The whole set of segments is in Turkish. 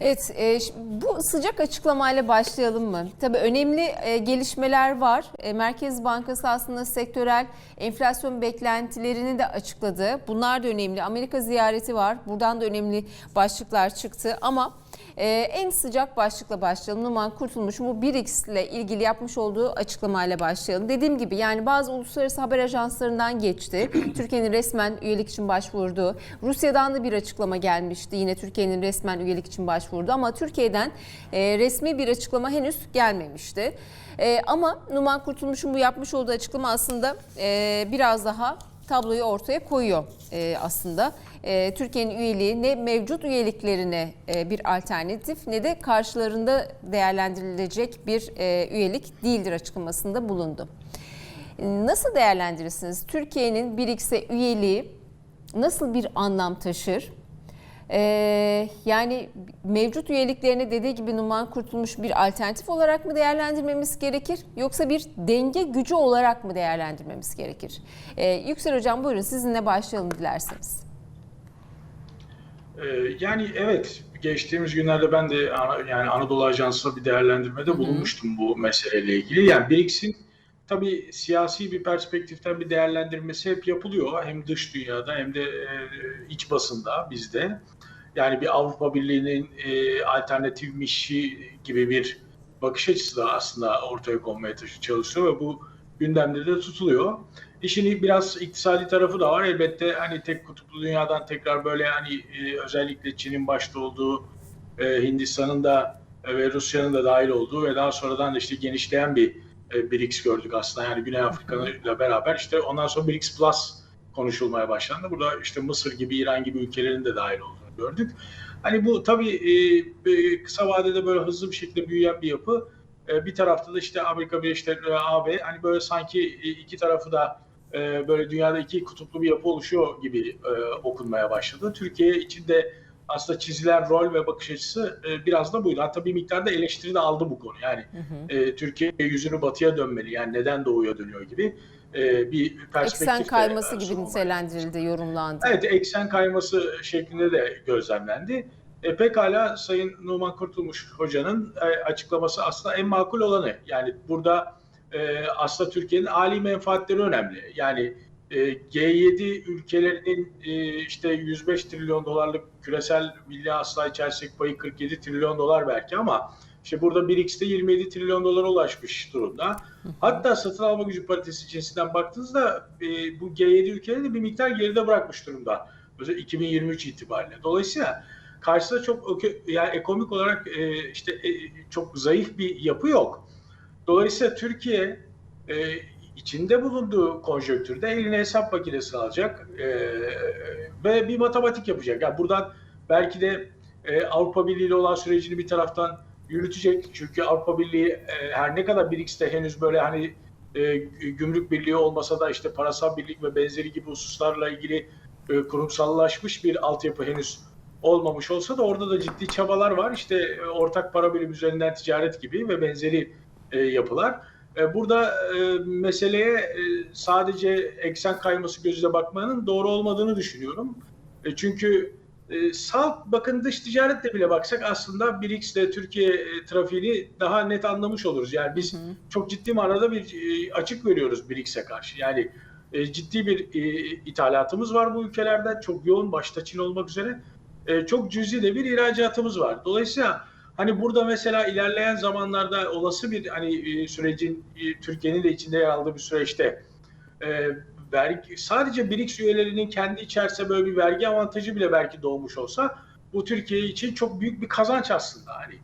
Evet, e, bu sıcak açıklamayla başlayalım mı? Tabii önemli e, gelişmeler var. E, Merkez Bankası aslında sektörel enflasyon beklentilerini de açıkladı. Bunlar da önemli. Amerika ziyareti var. Buradan da önemli başlıklar çıktı ama e, en sıcak başlıkla başlayalım. Numan Kurtulmuş bu BRICS ile ilgili yapmış olduğu açıklamayla başlayalım. Dediğim gibi yani bazı uluslararası haber ajanslarından geçti. Türkiye'nin resmen üyelik için başvurduğu. Rusya'dan da bir açıklama gelmişti. Yine Türkiye'nin resmen üyelik için başvurdu ama Türkiye'den e, resmi bir açıklama henüz gelmemişti. E, ama Numan Kurtulmuş'un bu yapmış olduğu açıklama aslında e, biraz daha tabloyu ortaya koyuyor e, aslında. E, Türkiye'nin üyeliği ne mevcut üyeliklerine e, bir alternatif ne de karşılarında değerlendirilecek bir e, üyelik değildir açıklamasında bulundu. Nasıl değerlendirirsiniz? Türkiye'nin BRICS'e üyeliği nasıl bir anlam taşır? Ee, yani mevcut üyeliklerini dediği gibi Numan Kurtulmuş bir alternatif olarak mı değerlendirmemiz gerekir? Yoksa bir denge gücü olarak mı değerlendirmemiz gerekir? Ee, Yüksel Hocam buyurun sizinle başlayalım dilerseniz. Ee, Yani evet geçtiğimiz günlerde ben de yani Anadolu Ajansı'na bir değerlendirmede bulunmuştum bu meseleyle ilgili. Yani BRICS'in tabii siyasi bir perspektiften bir değerlendirmesi hep yapılıyor. Hem dış dünyada hem de e, iç basında bizde. Yani bir Avrupa Birliği'nin e, alternatifmişi gibi bir bakış açısı da aslında ortaya konmaya çalışıyor ve bu gündemde de tutuluyor. İşin biraz iktisadi tarafı da var. Elbette hani tek kutuplu dünyadan tekrar böyle hani e, özellikle Çin'in başta olduğu, e, Hindistan'ın da ve Rusya'nın da dahil olduğu ve daha sonradan da işte genişleyen bir e, BRICS gördük aslında. Yani Güney Afrika'yla beraber işte ondan sonra BRICS Plus konuşulmaya başlandı. Burada işte Mısır gibi, İran gibi ülkelerin de dahil olduğunu gördük. Hani bu tabii e, e, kısa vadede böyle hızlı bir şekilde büyüyen bir yapı. E, bir tarafta da işte Amerika Birleşik Devletleri AB hani böyle sanki e, iki tarafı da e, böyle dünyada iki kutuplu bir yapı oluşuyor gibi e, okunmaya başladı. Türkiye için de aslında çizilen rol ve bakış açısı e, biraz da buydu. Hatta bir miktarda eleştiri de aldı bu konu. Yani e, Türkiye yüzünü batıya dönmeli. Yani neden doğuya dönüyor gibi e, bir perspektif Eksen kayması gibi nitelendirildi, yorumlandı. Evet, eksen kayması şeklinde de gözlemlendi. E, pekala Sayın Numan Kurtulmuş Hoca'nın e, açıklaması aslında en makul olanı. Yani burada e, aslında Türkiye'nin âli menfaatleri önemli. Yani G7 ülkelerinin e, işte 105 trilyon dolarlık küresel milli hasıla içerisindeki payı 47 trilyon dolar belki ama işte burada BRICS'te 27 trilyon dolara ulaşmış durumda. Hatta satın alma gücü paritesi cinsinden baktığınızda e, bu G7 ülkeleri de bir miktar geride bırakmış durumda. Özellikle 2023 itibariyle. Dolayısıyla karşısında çok yani ekonomik olarak e, işte e, çok zayıf bir yapı yok. Dolayısıyla Türkiye e, içinde bulunduğu konjonktürde eline hesap makinesi alacak e, ve bir matematik yapacak. Yani buradan belki de e, Avrupa Birliği ile olan sürecini bir taraftan yürütecek. Çünkü Avrupa Birliği e, her ne kadar BRICS'te henüz böyle hani e, gümrük birliği olmasa da işte parasal birlik ve benzeri gibi hususlarla ilgili e, kurumsallaşmış bir altyapı henüz olmamış olsa da orada da ciddi çabalar var. İşte e, ortak para birim üzerinden ticaret gibi ve benzeri e, yapılar. E, burada e, meseleye e, sadece eksen kayması gözüyle bakmanın doğru olmadığını düşünüyorum. Çünkü salt bakın dış ticaretle bile baksak aslında BRICS ile Türkiye trafiğini daha net anlamış oluruz. Yani biz çok ciddi manada bir açık veriyoruz BRICS'e karşı. Yani ciddi bir ithalatımız var bu ülkelerden. Çok yoğun başta Çin olmak üzere. Çok cüzi de bir ihracatımız var. Dolayısıyla hani burada mesela ilerleyen zamanlarda olası bir hani e, sürecin e, Türkiye'nin de içinde yer aldığı bir süreçte e, vergi sadece BRICS üyelerinin kendi içerisinde böyle bir vergi avantajı bile belki doğmuş olsa bu Türkiye için çok büyük bir kazanç aslında hani.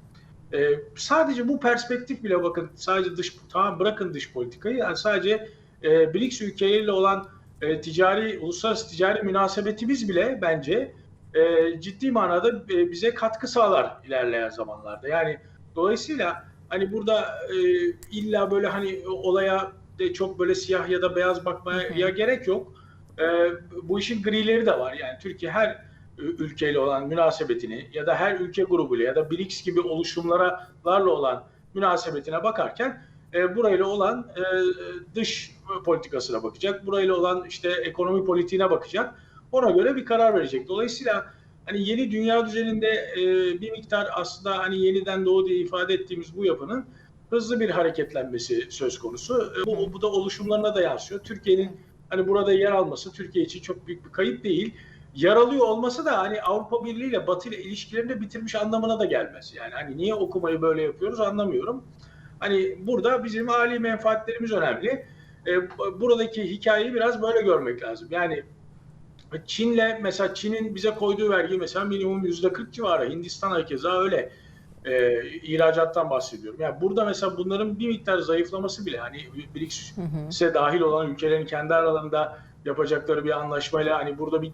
E, sadece bu perspektif bile bakın sadece dış tamam bırakın dış politikayı yani sadece e, BRICS ülkeleriyle olan e, ticari uluslararası ticari münasebetimiz bile bence e, ciddi manada e, bize katkı sağlar ilerleyen zamanlarda. Yani dolayısıyla hani burada e, illa böyle hani olaya de çok böyle siyah ya da beyaz bakmaya Hı hı. gerek yok. E, bu işin grileri de var. Yani Türkiye her ülkeyle olan münasebetini ya da her ülke grubuyla ya da BRICS gibi oluşumlarla olan münasebetine bakarken e, burayla olan e, dış politikasına bakacak. Burayla olan işte ekonomi politiğine bakacak. Ona göre bir karar verecek. Dolayısıyla hani yeni dünya düzeninde e, bir miktar aslında hani yeniden doğu diye ifade ettiğimiz bu yapının hızlı bir hareketlenmesi söz konusu. E, bu, bu da oluşumlarına da yansıyor. Türkiye'nin hani burada yer alması Türkiye için çok büyük bir kayıp değil. Yer alıyor olması da hani Avrupa Birliği ile Batı ile ilişkilerini de bitirmiş anlamına da gelmez. Yani hani niye okumayı böyle yapıyoruz anlamıyorum. Hani burada bizim âli menfaatlerimiz önemli. E, buradaki hikayeyi biraz böyle görmek lazım. Yani Çin'le mesela Çin'in bize koyduğu vergi mesela minimum yüzde 40 civarı. Hindistan hakeza öyle. E, ihracattan bahsediyorum. Yani burada mesela bunların bir miktar zayıflaması bile hani BRICS'e dahil olan ülkelerin kendi aralarında yapacakları bir anlaşmayla hani burada bir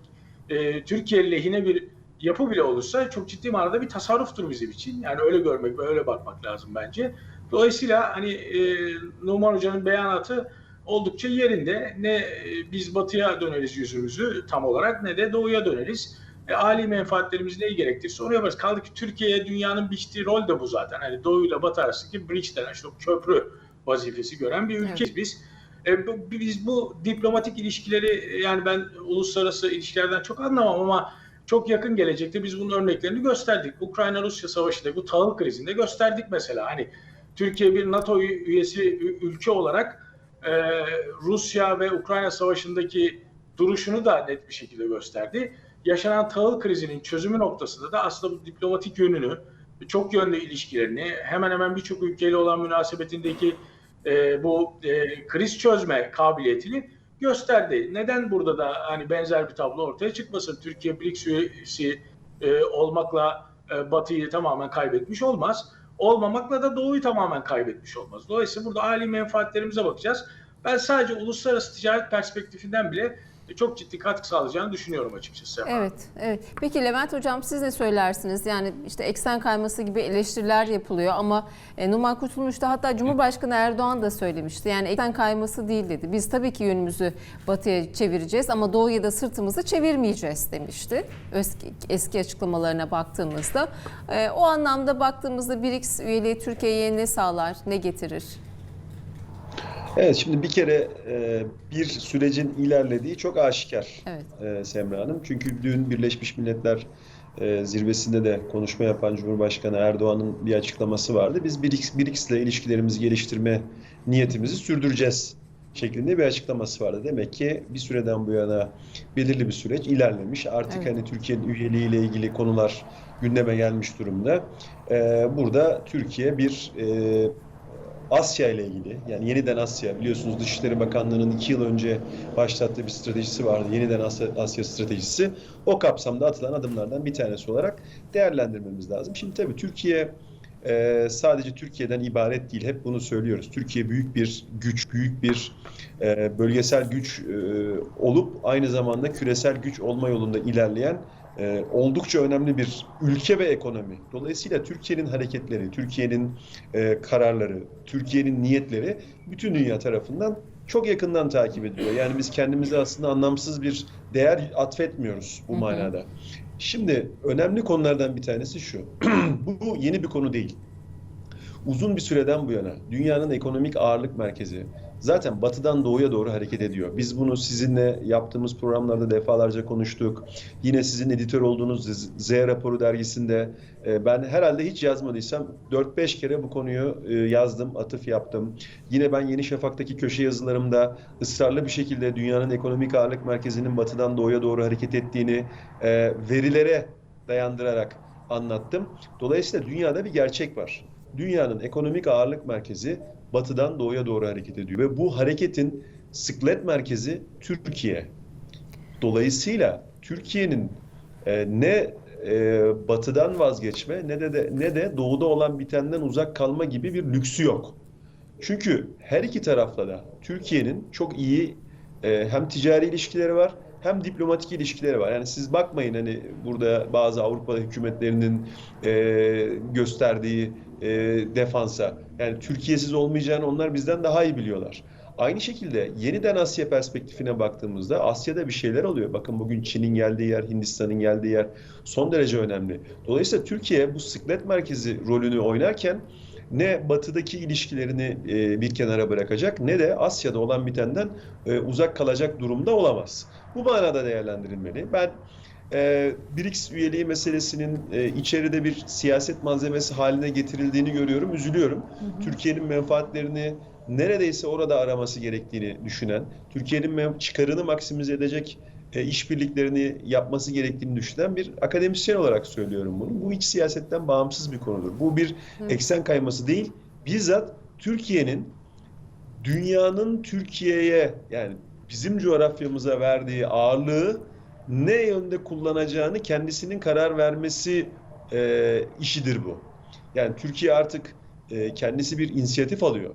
e, Türkiye lehine bir yapı bile olursa çok ciddi manada bir tasarruftur bizim için. Yani öyle görmek ve öyle bakmak lazım bence. Dolayısıyla hani e, Numan Hoca'nın beyanatı oldukça yerinde. Ne e, biz batıya döneriz yüzümüzü tam olarak ne de doğuya döneriz. E, âli menfaatlerimiz neyi gerektirse onu yaparız. Kaldı ki Türkiye'ye dünyanın biçtiği rol de bu zaten. Hani doğuyla batı arasındaki bridge denen işte köprü vazifesi gören bir ülkeyiz evet. biz. E, bu, biz bu diplomatik ilişkileri yani ben uluslararası ilişkilerden çok anlamam ama çok yakın gelecekte biz bunun örneklerini gösterdik. Ukrayna-Rusya savaşında bu tahıl krizinde gösterdik mesela. Hani Türkiye bir NATO üyesi ülke olarak e, Rusya ve Ukrayna savaşındaki duruşunu da net bir şekilde gösterdi. Yaşanan tahıl krizinin çözümü noktasında da aslında bu diplomatik yönünü, çok yönlü ilişkilerini, hemen hemen birçok ülkeyle olan münasebetindeki e, bu e, kriz çözme kabiliyetini gösterdi. Neden burada da hani benzer bir tablo ortaya çıkmasın? Türkiye BRICS üyesi e, olmakla e, Batı'yı tamamen kaybetmiş olmaz. Olmamakla da Doğu'yu tamamen kaybetmiş olmaz. Dolayısıyla burada âli menfaatlerimize bakacağız. Ben sadece uluslararası ticaret perspektifinden bile çok ciddi katkı sağlayacağını düşünüyorum açıkçası. Evet, evet. Peki Levent Hocam siz ne söylersiniz? Yani işte eksen kayması gibi eleştiriler yapılıyor ama e, Numan Kurtulmuş'ta hatta Cumhurbaşkanı Erdoğan da söylemişti. Yani eksen kayması değil dedi. Biz tabii ki yönümüzü batıya çevireceğiz ama doğuya da sırtımızı çevirmeyeceğiz demişti. Eski, eski açıklamalarına baktığımızda. E, o anlamda baktığımızda BRICS üyeliği Türkiye'ye ne sağlar, ne getirir? Evet şimdi bir kere e, bir sürecin ilerlediği çok aşikar evet. e, Semra Hanım. Çünkü dün Birleşmiş Milletler e, zirvesinde de konuşma yapan Cumhurbaşkanı Erdoğan'ın bir açıklaması vardı. Biz BRICS, BRICS ile ilişkilerimizi geliştirme niyetimizi sürdüreceğiz şeklinde bir açıklaması vardı. Demek ki bir süreden bu yana belirli bir süreç ilerlemiş. Artık evet. hani Türkiye'nin üyeliğiyle ilgili konular gündeme gelmiş durumda. E, burada Türkiye bir e, Asya ile ilgili yani yeniden Asya biliyorsunuz Dışişleri Bakanlığı'nın iki yıl önce başlattığı bir stratejisi vardı. Yeniden Asya, Asya stratejisi. O kapsamda atılan adımlardan bir tanesi olarak değerlendirmemiz lazım. Şimdi tabii Türkiye e, sadece Türkiye'den ibaret değil. Hep bunu söylüyoruz. Türkiye büyük bir güç, büyük bir e, bölgesel güç e, olup aynı zamanda küresel güç olma yolunda ilerleyen e, oldukça önemli bir ülke ve ekonomi. Dolayısıyla Türkiye'nin hareketleri, Türkiye'nin e, kararları, Türkiye'nin niyetleri bütün dünya tarafından çok yakından takip ediliyor. Yani biz kendimize aslında anlamsız bir değer atfetmiyoruz bu manada. Şimdi önemli konulardan bir tanesi şu. bu yeni bir konu değil. Uzun bir süreden bu yana dünyanın ekonomik ağırlık merkezi zaten batıdan doğuya doğru hareket ediyor. Biz bunu sizinle yaptığımız programlarda defalarca konuştuk. Yine sizin editör olduğunuz Z raporu dergisinde e, ben herhalde hiç yazmadıysam 4-5 kere bu konuyu e, yazdım, atıf yaptım. Yine ben Yeni Şafak'taki köşe yazılarımda ısrarlı bir şekilde dünyanın ekonomik ağırlık merkezinin batıdan doğuya doğru hareket ettiğini e, verilere dayandırarak anlattım. Dolayısıyla dünyada bir gerçek var. Dünyanın ekonomik ağırlık merkezi batıdan doğuya doğru hareket ediyor. Ve bu hareketin sıklet merkezi Türkiye. Dolayısıyla Türkiye'nin e, ne e, batıdan vazgeçme ne de, de ne de doğuda olan bitenden uzak kalma gibi bir lüksü yok. Çünkü her iki tarafla da Türkiye'nin çok iyi e, hem ticari ilişkileri var hem diplomatik ilişkileri var. Yani siz bakmayın hani burada bazı Avrupa hükümetlerinin e, gösterdiği e, defansa. Yani Türkiye'siz olmayacağını onlar bizden daha iyi biliyorlar. Aynı şekilde yeniden Asya perspektifine baktığımızda Asya'da bir şeyler oluyor. Bakın bugün Çin'in geldiği yer, Hindistan'ın geldiği yer son derece önemli. Dolayısıyla Türkiye bu sıklet merkezi rolünü oynarken ne batıdaki ilişkilerini e, bir kenara bırakacak ne de Asya'da olan bitenden e, uzak kalacak durumda olamaz. Bu manada değerlendirilmeli. Ben e, BRICS üyeliği meselesinin e, içeride bir siyaset malzemesi haline getirildiğini görüyorum, üzülüyorum. Türkiye'nin menfaatlerini neredeyse orada araması gerektiğini düşünen, Türkiye'nin çıkarını maksimize edecek e, işbirliklerini yapması gerektiğini düşünen bir akademisyen olarak söylüyorum bunu. Bu iç siyasetten bağımsız bir konudur. Bu bir eksen kayması değil, bizzat Türkiye'nin dünyanın Türkiye'ye yani bizim coğrafyamıza verdiği ağırlığı ne yönde kullanacağını kendisinin karar vermesi e, işidir bu. Yani Türkiye artık e, kendisi bir inisiyatif alıyor.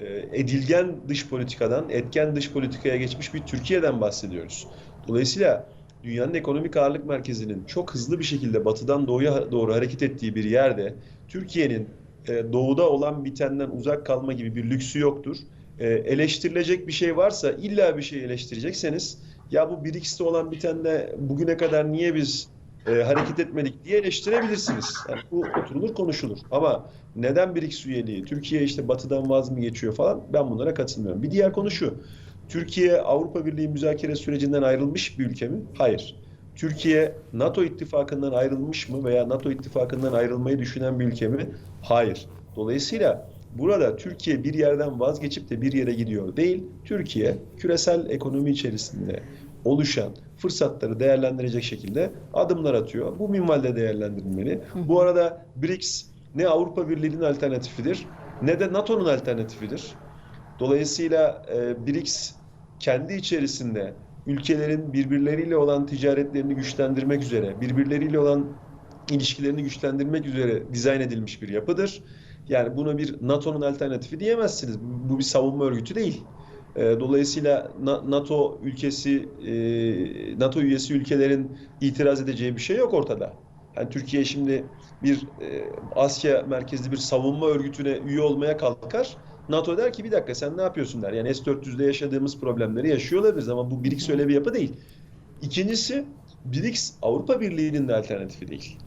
E, edilgen dış politikadan etken dış politikaya geçmiş bir Türkiye'den bahsediyoruz. Dolayısıyla dünyanın ekonomik ağırlık merkezinin çok hızlı bir şekilde batıdan doğuya doğru hareket ettiği bir yerde Türkiye'nin e, doğuda olan bitenden uzak kalma gibi bir lüksü yoktur. E, eleştirilecek bir şey varsa illa bir şey eleştirecekseniz ya bu BRICS'te olan bitende bugüne kadar niye biz e, hareket etmedik diye eleştirebilirsiniz. Yani bu oturulur konuşulur. Ama neden BRICS üyeliği? Türkiye işte batıdan vaz mı geçiyor falan ben bunlara katılmıyorum. Bir diğer konu şu. Türkiye Avrupa Birliği müzakere sürecinden ayrılmış bir ülke mi? Hayır. Türkiye NATO ittifakından ayrılmış mı veya NATO ittifakından ayrılmayı düşünen bir ülke mi? Hayır. Dolayısıyla burada Türkiye bir yerden vazgeçip de bir yere gidiyor değil. Türkiye küresel ekonomi içerisinde oluşan fırsatları değerlendirecek şekilde adımlar atıyor. Bu minvalde değerlendirilmeli. Bu arada BRICS ne Avrupa Birliği'nin alternatifidir ne de NATO'nun alternatifidir. Dolayısıyla e, BRICS kendi içerisinde ülkelerin birbirleriyle olan ticaretlerini güçlendirmek üzere, birbirleriyle olan ilişkilerini güçlendirmek üzere dizayn edilmiş bir yapıdır. Yani buna bir NATO'nun alternatifi diyemezsiniz. Bu bir savunma örgütü değil. E, Dolayısıyla Na- NATO ülkesi, e, NATO üyesi ülkelerin itiraz edeceği bir şey yok ortada. Yani Türkiye şimdi bir e, Asya merkezli bir savunma örgütüne üye olmaya kalkar. NATO der ki bir dakika sen ne yapıyorsun der. Yani S-400'de yaşadığımız problemleri yaşıyor olabiliriz ama bu BRICS öyle bir yapı değil. İkincisi BRICS Avrupa Birliği'nin de alternatifi değil.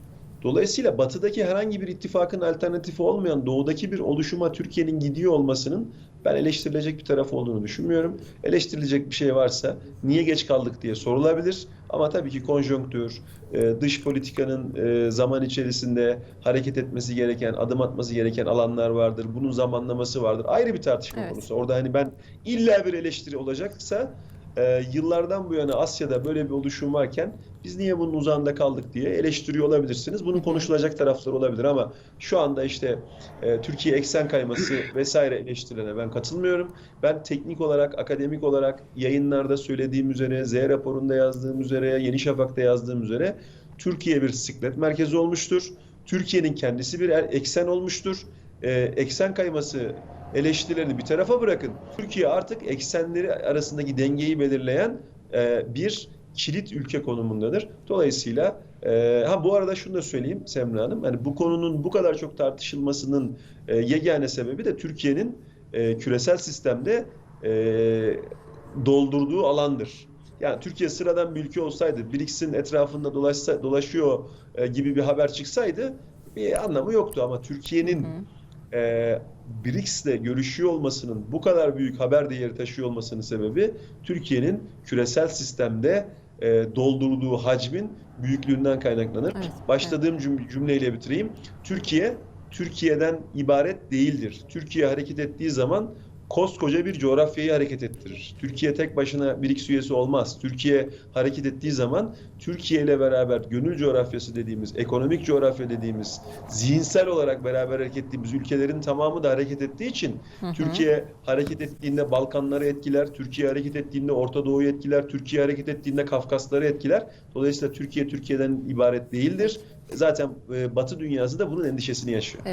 Dolayısıyla batıdaki herhangi bir ittifakın alternatifi olmayan doğudaki bir oluşuma Türkiye'nin gidiyor olmasının ben eleştirilecek bir taraf olduğunu düşünmüyorum. Eleştirilecek bir şey varsa niye geç kaldık diye sorulabilir. Ama tabii ki konjonktür, e, dış politikanın e, zaman içerisinde hareket etmesi gereken, adım atması gereken alanlar vardır. Bunun zamanlaması vardır. Ayrı bir tartışma Evet. konusu. Orada hani ben illa bir eleştiri olacaksa e, yıllardan bu yana Asya'da böyle bir oluşum varken biz niye bunun uzağında kaldık diye eleştiriyor olabilirsiniz. Bunun konuşulacak tarafları olabilir ama şu anda işte e, Türkiye eksen kayması vesaire eleştirilerine ben katılmıyorum. Ben teknik olarak, akademik olarak yayınlarda söylediğim üzere, Z raporunda yazdığım üzere, Yeni Şafak'ta yazdığım üzere Türkiye bir siklet merkezi olmuştur. Türkiye'nin kendisi bir er- eksen olmuştur. E, eksen kayması eleştirilerini bir tarafa bırakın. Türkiye artık eksenleri arasındaki dengeyi belirleyen e, bir kilit ülke konumundadır. Dolayısıyla e, ha bu arada şunu da söyleyeyim Semra Hanım. Hani bu konunun bu kadar çok tartışılmasının e, yegane sebebi de Türkiye'nin e, küresel sistemde e, doldurduğu alandır. Yani Türkiye sıradan bir ülke olsaydı, BRICS'in etrafında dolaşsa, dolaşıyor e, gibi bir haber çıksaydı bir anlamı yoktu ama Türkiye'nin e, BRICS'le görüşüyor olmasının bu kadar büyük haber değeri taşıyor olmasının sebebi Türkiye'nin küresel sistemde e, doldurduğu hacmin büyüklüğünden kaynaklanır. Evet, Başladığım cüm- cümleyle bitireyim. Türkiye Türkiye'den ibaret değildir. Türkiye hareket ettiği zaman koskoca bir coğrafyayı hareket ettirir. Türkiye tek başına BRICS üyesi olmaz. Türkiye hareket ettiği zaman Türkiye ile beraber gönül coğrafyası dediğimiz, ekonomik coğrafya dediğimiz, zihinsel olarak beraber hareket ettiğimiz ülkelerin tamamı da hareket ettiği için Türkiye hareket ettiğinde Balkanları etkiler, Türkiye hareket ettiğinde Orta Doğu'yu etkiler, Türkiye hareket ettiğinde Kafkasları etkiler. Dolayısıyla Türkiye Türkiye'den ibaret değildir. Zaten e, Batı dünyası da bunun endişesini yaşıyor.